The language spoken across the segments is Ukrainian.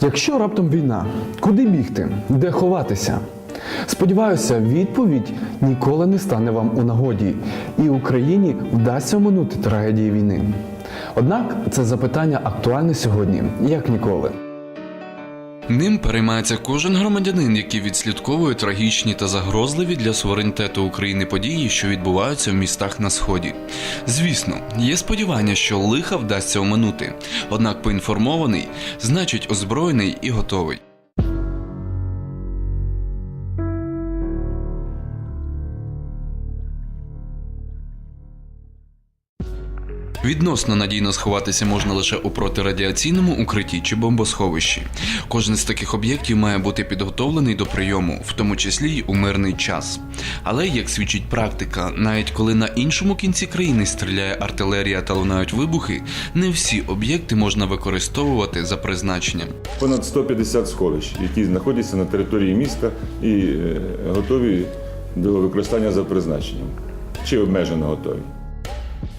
Якщо раптом війна, куди бігти, де ховатися? Сподіваюся, відповідь ніколи не стане вам у нагоді, і Україні вдасться оминути трагедії війни. Однак це запитання актуальне сьогодні, як ніколи. Ним переймається кожен громадянин, який відслідковує трагічні та загрозливі для суверенітету України події, що відбуваються в містах на сході. Звісно, є сподівання, що лиха вдасться оминути. Однак поінформований, значить озброєний і готовий. Відносно надійно сховатися можна лише у протирадіаційному укритті чи бомбосховищі. Кожен з таких об'єктів має бути підготовлений до прийому, в тому числі й у мирний час. Але, як свідчить практика, навіть коли на іншому кінці країни стріляє артилерія та лунають вибухи, не всі об'єкти можна використовувати за призначенням. понад 150 сховищ, які знаходяться на території міста і е, готові до використання за призначенням чи обмежено готові.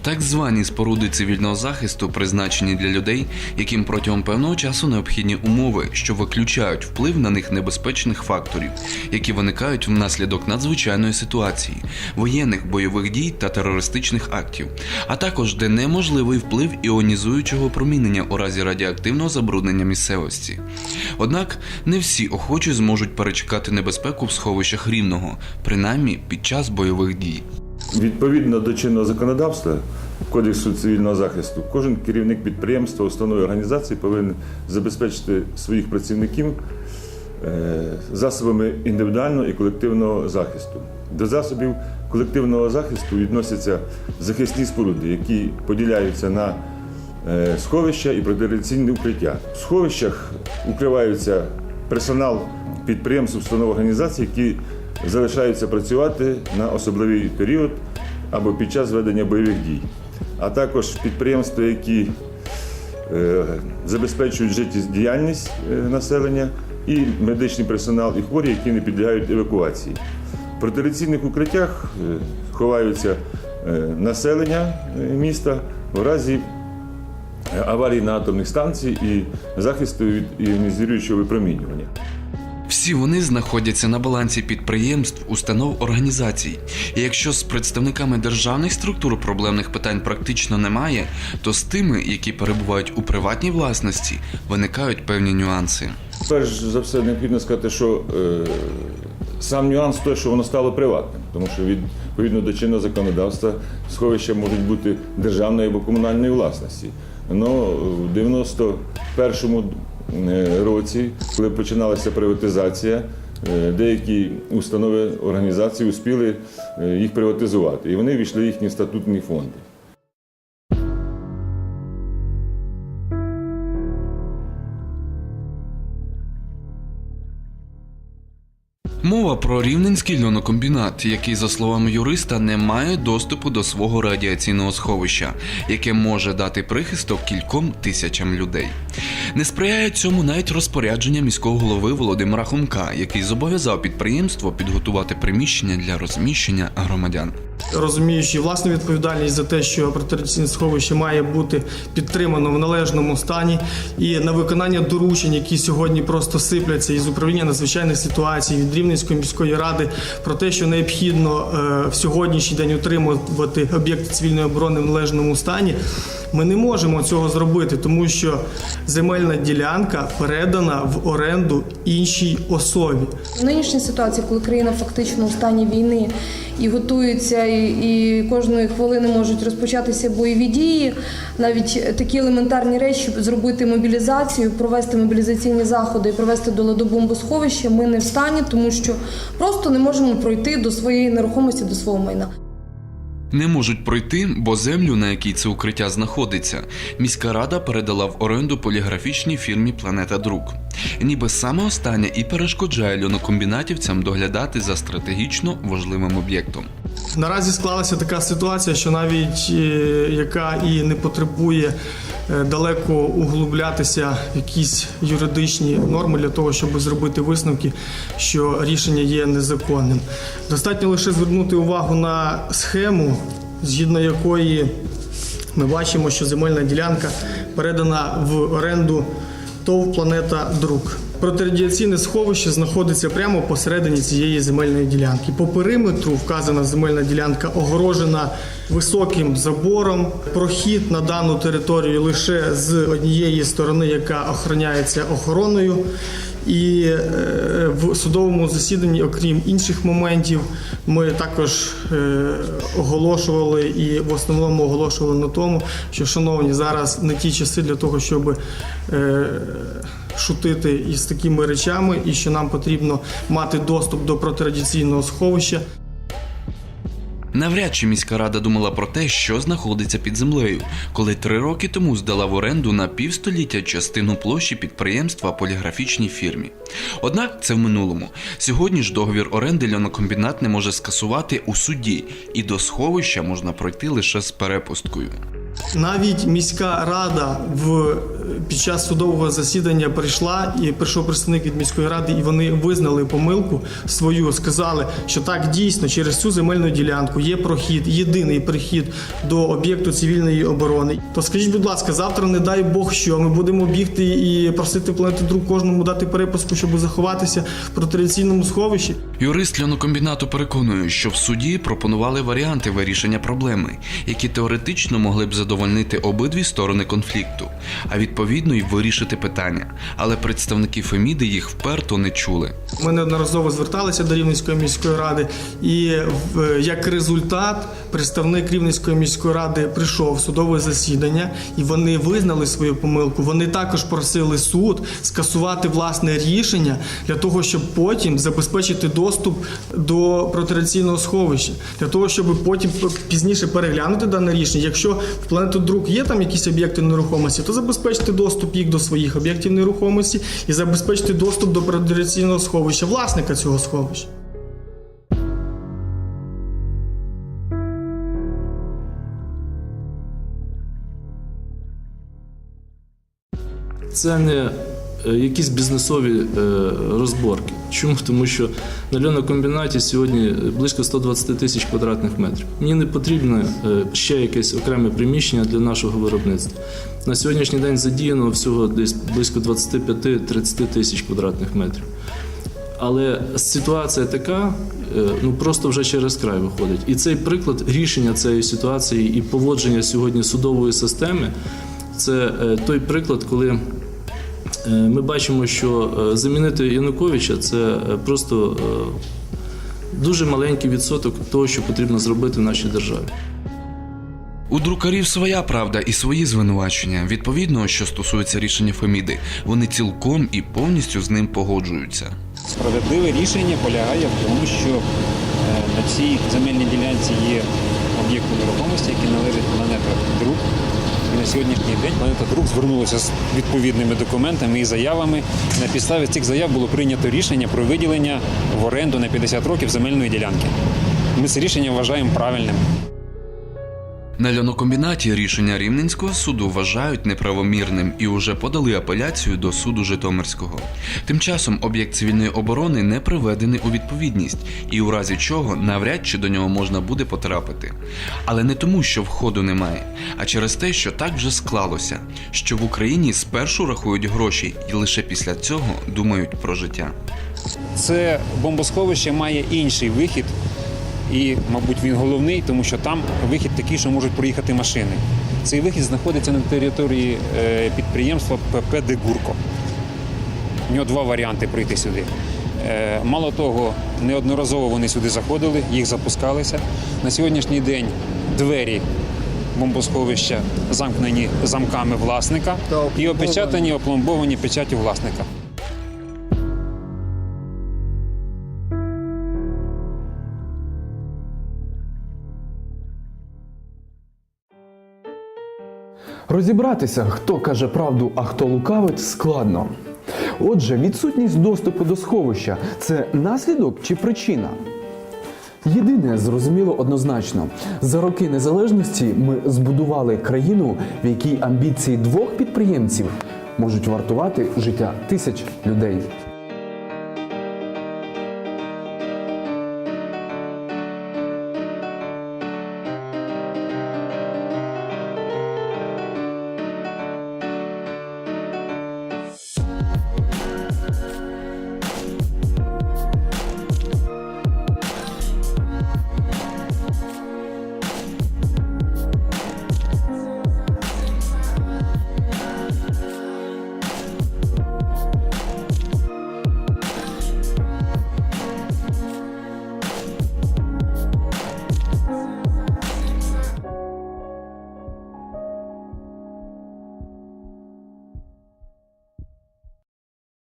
Так звані споруди цивільного захисту призначені для людей, яким протягом певного часу необхідні умови, що виключають вплив на них небезпечних факторів, які виникають внаслідок надзвичайної ситуації, воєнних бойових дій та терористичних актів, а також де неможливий вплив іонізуючого промінення у разі радіоактивного забруднення місцевості. Однак не всі охочі зможуть перечекати небезпеку в сховищах рівного, принаймні під час бойових дій. Відповідно до чинного законодавства Кодексу цивільного захисту, кожен керівник підприємства, установи організації повинен забезпечити своїх працівників е, засобами індивідуального і колективного захисту. До засобів колективного захисту відносяться захисні споруди, які поділяються на е, сховища і протирадіаційні укриття. В сховищах укриваються персонал підприємств, установ організацій, які залишаються працювати на особливий період або під час ведення бойових дій, а також підприємства, які е, забезпечують життєдіяльність е, населення, і медичний персонал, і хворі, які не підлягають евакуації. В протираційних укриттях е, ховаються населення міста в разі аварії на атомних станцій і захисту від іонізуючого випромінювання. Всі вони знаходяться на балансі підприємств, установ, організацій. І якщо з представниками державних структур проблемних питань практично немає, то з тими, які перебувають у приватній власності, виникають певні нюанси. Перш за все, необхідно сказати, що е, сам нюанс той, що воно стало приватним, тому що відповідно до чинного законодавства сховища можуть бути державної або комунальної власності. Но в 91-му е, році, коли починалася приватизація, е, деякі установи організації успіли е, їх приватизувати, і вони війшли в їхні статутні фонди. Мова про рівненський льонокомбінат, який, за словами юриста, не має доступу до свого радіаційного сховища, яке може дати прихисток кільком тисячам людей. Не сприяє цьому навіть розпорядження міського голови Володимира Хомка, який зобов'язав підприємство підготувати приміщення для розміщення громадян. Розуміючи власну відповідальність за те, що протираційне сховище має бути підтримано в належному стані, і на виконання доручень, які сьогодні просто сипляться із управління надзвичайних ситуацій від Рівненської міської ради, про те, що необхідно е, в сьогоднішній день утримувати об'єкти цивільної оборони в належному стані. Ми не можемо цього зробити, тому що земельна ділянка передана в оренду іншій особі. В нинішній ситуації, коли країна фактично у стані війни і готується, і, і кожної хвилини можуть розпочатися бойові дії, навіть такі елементарні речі зробити мобілізацію, провести мобілізаційні заходи і провести до ладу бомбосховища, ми не в стані, тому що просто не можемо пройти до своєї нерухомості, до свого майна. Не можуть пройти, бо землю, на якій це укриття знаходиться, міська рада передала в оренду поліграфічній фірмі Планета Друк. Ніби саме останнє і перешкоджає льонокомбінатівцям доглядати за стратегічно важливим об'єктом. Наразі склалася така ситуація, що навіть е, яка і не потребує далеко углублятися якісь юридичні норми для того, щоб зробити висновки, що рішення є незаконним. Достатньо лише звернути увагу на схему, згідно якої ми бачимо, що земельна ділянка передана в оренду ТОВ Планета Друк. Протирадіаційне сховище знаходиться прямо посередині цієї земельної ділянки. По периметру вказана земельна ділянка огорожена високим забором. Прохід на дану територію лише з однієї сторони, яка охороняється охороною. І е, в судовому засіданні, окрім інших моментів, ми також е, оголошували і в основному оголошували на тому, що шановні зараз не ті часи для того, щоб е, шутити із такими речами, і що нам потрібно мати доступ до протрадиційного сховища. Навряд чи міська рада думала про те, що знаходиться під землею, коли три роки тому здала в оренду на півстоліття частину площі підприємства поліграфічній фірмі. Однак це в минулому. Сьогодні ж договір оренди льонокомбінат не може скасувати у суді, і до сховища можна пройти лише з перепусткою. Навіть міська рада в під час судового засідання прийшла і прийшов представник від міської ради, і вони визнали помилку свою. Сказали, що так дійсно через цю земельну ділянку є прохід, єдиний прихід до об'єкту цивільної оборони. То скажіть, будь ласка, завтра, не дай Бог, що ми будемо бігти і просити планети друг кожному дати перепуску, щоб заховатися в протирадіаційному сховищі. Юрист льонокомбінату переконує, що в суді пропонували варіанти вирішення проблеми, які теоретично могли б задовольнити обидві сторони конфлікту, а відповідно й вирішити питання. Але представники Феміди їх вперто не чули. Ми неодноразово зверталися до Рівненської міської ради, і як результат представник Рівненської міської ради прийшов в судове засідання, і вони визнали свою помилку. Вони також просили суд скасувати власне рішення для того, щоб потім забезпечити доступ до протирадіаційного сховища, для того, щоб потім пізніше переглянути дане рішення. Якщо в планету друг є там якісь об'єкти нерухомості, то забезпечити доступ їх до своїх об'єктів нерухомості і забезпечити доступ до протирадіаційного сховища, власника цього сховища. Це не якісь бізнесові е, розборки. Чому? Тому що на льонокомбінаті сьогодні близько 120 тисяч квадратних метрів. Мені не потрібно е, ще якесь окреме приміщення для нашого виробництва. На сьогоднішній день задіяно всього десь близько 25-30 тисяч квадратних метрів. Але ситуація така, е, ну просто вже через край виходить. І цей приклад рішення цієї ситуації і поводження сьогодні судової системи це е, той приклад, коли е, ми бачимо, що е, замінити Януковича це е, просто е, дуже маленький відсоток того, що потрібно зробити в нашій державі. У друкарів своя правда і свої звинувачення. Відповідно, що стосується рішення Феміди, вони цілком і повністю з ним погоджуються. Справедливе рішення полягає в тому, що е, на цій земельній ділянці є об'єкти нерухомості, які належать планета Друг. І на сьогоднішній день планета Друг звернулася з відповідними документами і заявами. На підставі цих заяв було прийнято рішення про виділення в оренду на 50 років земельної ділянки. Ми це рішення вважаємо правильним. На льонокомбінаті рішення Рівненського суду вважають неправомірним і уже подали апеляцію до суду Житомирського. Тим часом об'єкт цивільної оборони не приведений у відповідність, і у разі чого навряд чи до нього можна буде потрапити. Але не тому, що входу немає, а через те, що так вже склалося, що в Україні спершу рахують гроші і лише після цього думають про життя. Це бомбосховище має інший вихід, і, мабуть, він головний, тому що там вихід такий, що можуть проїхати машини. Цей вихід знаходиться на території е, підприємства ПП Дегурко. У нього два варіанти прийти сюди. Е, Мало того, неодноразово вони сюди заходили, їх запускалися. На сьогоднішній день двері бомбосховища замкнені замками власника і опечатані, опломбовані печаттю власника. Розібратися, хто каже правду, а хто лукавить, складно. Отже, відсутність доступу до сховища це наслідок чи причина? Єдине зрозуміло однозначно: за роки незалежності ми збудували країну, в якій амбіції двох підприємців можуть вартувати життя тисяч людей.